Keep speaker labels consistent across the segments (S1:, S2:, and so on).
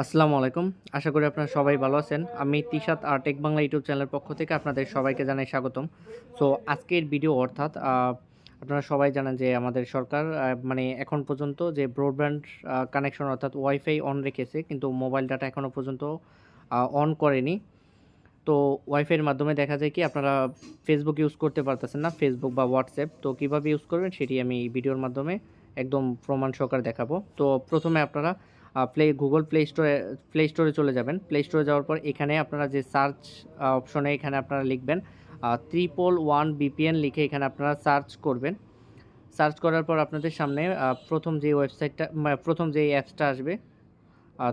S1: আসসালামু আলাইকুম। আশা করি আপনারা সবাই ভালো আছেন। আমি তিশাত আর টেক বাংলা ইউটিউব চ্যানেলের পক্ষ থেকে আপনাদের সবাইকে জানাই স্বাগতম। সো, আজকের ভিডিও অর্থাৎ আপনারা সবাই জানেন যে আমাদের সরকার মানে এখন পর্যন্ত যে ব্রডব্যান্ড কানেকশন অর্থাৎ ওয়াইফাই অন রেখেছে, কিন্তু মোবাইল ডাটা এখনও পর্যন্ত অন করেনি। তো ওয়াইফাইয়ের মাধ্যমে দেখা যায় কি, আপনারা ফেসবুক ইউজ করতে পারতেছেন না ফেসবুক বা হোয়াটসঅ্যাপ তো, কীভাবে ইউজ করবেন, সেটি আমি ভিডিওর মাধ্যমে একদম প্রমাণ সহকারে দেখাবো। তো, প্রথমে আপনারা প্লে গুগল প্লে স্টোরে প্লে স্টোরে চলে যাবেন। প্লে স্টোরে যাওয়ার পর এখানে আপনারা যে সার্চ অপশনে এখানে আপনারা লিখবেন ত্রিপল ওয়ান বিপিএন লিখে এখানে আপনারা সার্চ করবেন। সার্চ করার পর আপনাদের সামনে প্রথম যে ওয়েবসাইটটা মানে প্রথম যে অ্যাপসটা আসবে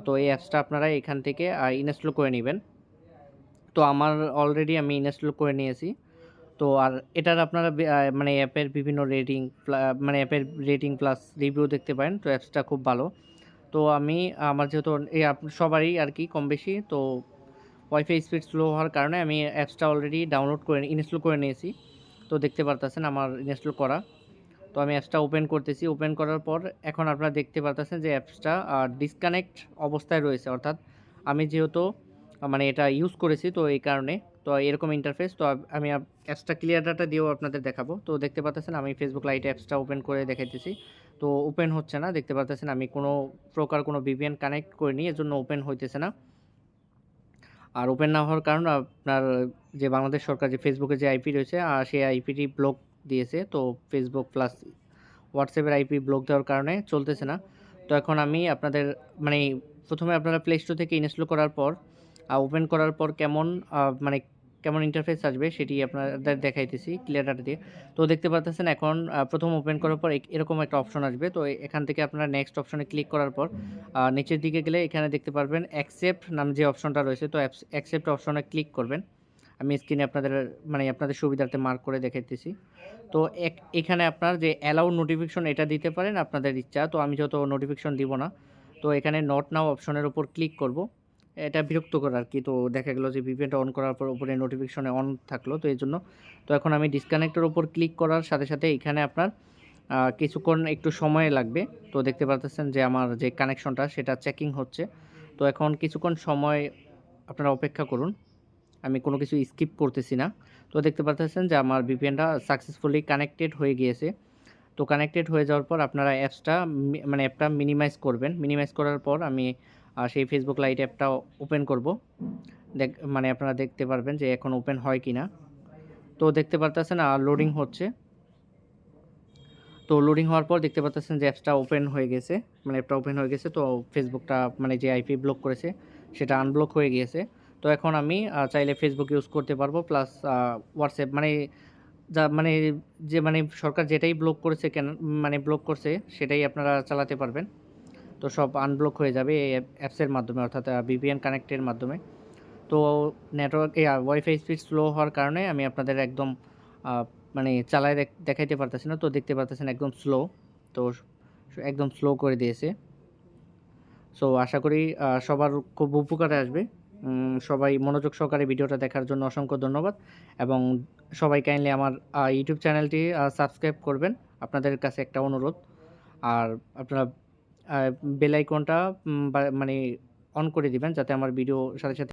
S1: তো এই অ্যাপসটা আপনারা এখান থেকে ইনস্টল করে নেবেন। তো আমার অলরেডি আমি ইনস্টল করে নিয়েছি। তো আর এটার আপনারা মানে অ্যাপের বিভিন্ন রেটিং মানে অ্যাপের রেটিং প্লাস রিভিউ দেখতে পারেন। তো অ্যাপসটা খুব ভালো। তো আমি, আমার যেহেতু এই সবারই আর কি কম বেশি তো ওয়াইফাই স্পিড স্লো হওয়ার কারণে আমি অ্যাপসটা অলরেডি ডাউনলোড করে ইনস্টল করে নিয়েছি। তো দেখতে পারতেছেন আমার ইনস্টল করা। তো আমি অ্যাপসটা ওপেন করতেছি। ওপেন করার পর এখন আপনারা দেখতে পারতেছেন যে অ্যাপসটা ডিসকানেক্ট অবস্থায় রয়েছে। অর্থাৎ আমি যেহেতু মানে এটা ইউজ করেছি তো এই কারণে, তো এরকম ইন্টারফেস তো আমি অ্যাপসটা ক্লিয়ার ডাটা দিয়েও আপনাদের দেখাবো। তো দেখতে পাচ্ছেন আমি ফেসবুক লাইট অ্যাপসটা ওপেন করে দেখাইতেছি। তো ওপেন হচ্ছে না, দেখতে পাচ্ছেন আমি কোনো প্রকার কোনো ভিপিএন কানেক্ট করিনি এর জন্য ওপেন হইতেছে না। আর ওপেন না হওয়ার কারণ আপনার যে বাংলাদেশ সরকার যে ফেসবুকে যে আইপি রয়েছে আর সেই আইপিটি ব্লক দিয়েছে। তো ফেসবুক প্লাস হোয়াটসঅ্যাপের আইপি ব্লক দেওয়ার কারণে চলতেছে না। তো এখন আমি আপনাদের মানে প্রথমে আপনারা প্লে স্টোর থেকে ইনস্টল করার পর ওপেন করার পর কেমন মানে কেমন ইন্টারফেস আসবে সেটি আপনাদের দেখাইতেছি ক্লিয়ার ডাটা দিয়ে। তো দেখতে পাচ্ছেন এখন প্রথম ওপেন করার পর এরকম একটা অপশন আসবে। তো এখান থেকে আপনারা নেক্সট অপশনে ক্লিক করার পর নিচের দিকে গেলে এখানে দেখতে পারবেন অ্যাকসেপ্ট নাম যে অপশনটা রয়েছে, তো অ্যাকসেপ্ট অপশনে ক্লিক করবেন। আমি স্ক্রিনে আপনাদের মানে আপনাদের সুবিধার্থে মার্ক করে দেখাইতেছি। তো এক- এখানে আপনার যে অ্যালাউ নোটিফিকেশন এটা দিতে পারেন আপনাদের ইচ্ছা, তো আমি যত নোটিফিকেশন দিব না, তো এখানে নট নাও অপশনের উপর ক্লিক করব। এটা বিরক্ত বিরক্তকর আর কি তো দেখা গেলো যে ভিপিএনটা অন করার পর উপরে নোটিফিকেশনে অন থাকল, তো এই জন্য তো এখন আমি ডিসকানেক্টের ওপর ক্লিক করার সাথে সাথে এখানে আপনার কিছুক্ষণ একটু সময় লাগবে। তো দেখতে পাচ্ছেন যে আমার যে কানেকশনটা সেটা চেকিং হচ্ছে। তো এখন কিছুক্ষণ সময় আপনারা অপেক্ষা করুন। আমি কোনো কিছু স্কিপ করতেছি না। তো দেখতে পাচ্ছেন যে আমার ভিপিএনটা সাকসেসফুলি কানেক্টেড হয়ে গিয়েছে। তো কানেক্টেড হয়ে যাওয়ার পর আপনারা অ্যাপসটা মানে অ্যাপটা মিনিমাইজ করবেন। মিনিমাইজ করার পর আমি আহ, সেই ফেসবুক লাইট অ্যাপটা ওপেন করব। দেখ মানে আপনারা দেখতে পারবেন যে এখন ওপেন হয় কি না তো দেখতে পারতেছেন আর লোডিং হচ্ছে। তো লোডিং হওয়ার পর দেখতে পাচ্ছেন যে অ্যাপসটা ওপেন হয়ে গেছে। মানে অ্যাপটা ওপেন হয়ে গেছে তো ফেসবুকটা মানে যে আইপি ব্লক করেছে সেটা আনব্লক হয়ে গিয়েছে। তো এখন আমি চাইলে ফেসবুক ইউজ করতে পারব প্লাস হোয়াটসঅ্যাপ মানে যা মানে যে মানে সরকার যেটাই ব্লক করেছে কেন মানে ব্লক করছে সেটাই আপনারা চালাতে পারবেন। তো সব আনব্লক হয়ে যাবে এই অ্যাপসের মাধ্যমে, অর্থাৎ ভিপিএন কানেক্টের মাধ্যমে। তো নেটওয়ার্ক ওয়াইফাই স্পিড স্লো হওয়ার কারণে আমি আপনাদের একদম মানে দেখ- দেখাইতে পারতেছি না, তো দেখতে পারতেছেন একদম স্লো তো একদম স্লো করে দিয়েছে। সো আশা করি সবার খুব উপকারে আসবে। সবাই মনোযোগ সহকারে ভিডিওটা দেখার জন্য অসংখ্য ধন্যবাদ এবং সবাই কাইন্ডলি আমার ইউটিউব চ্যানেলটি সাবস্ক্রাইব করবেন। আপনাদের কাছে একটা অনুরোধ। আর আপনারা বেল আইকনটা মানে অন করে দিবেন যাতে আমার ভিডিও সাথে সাথে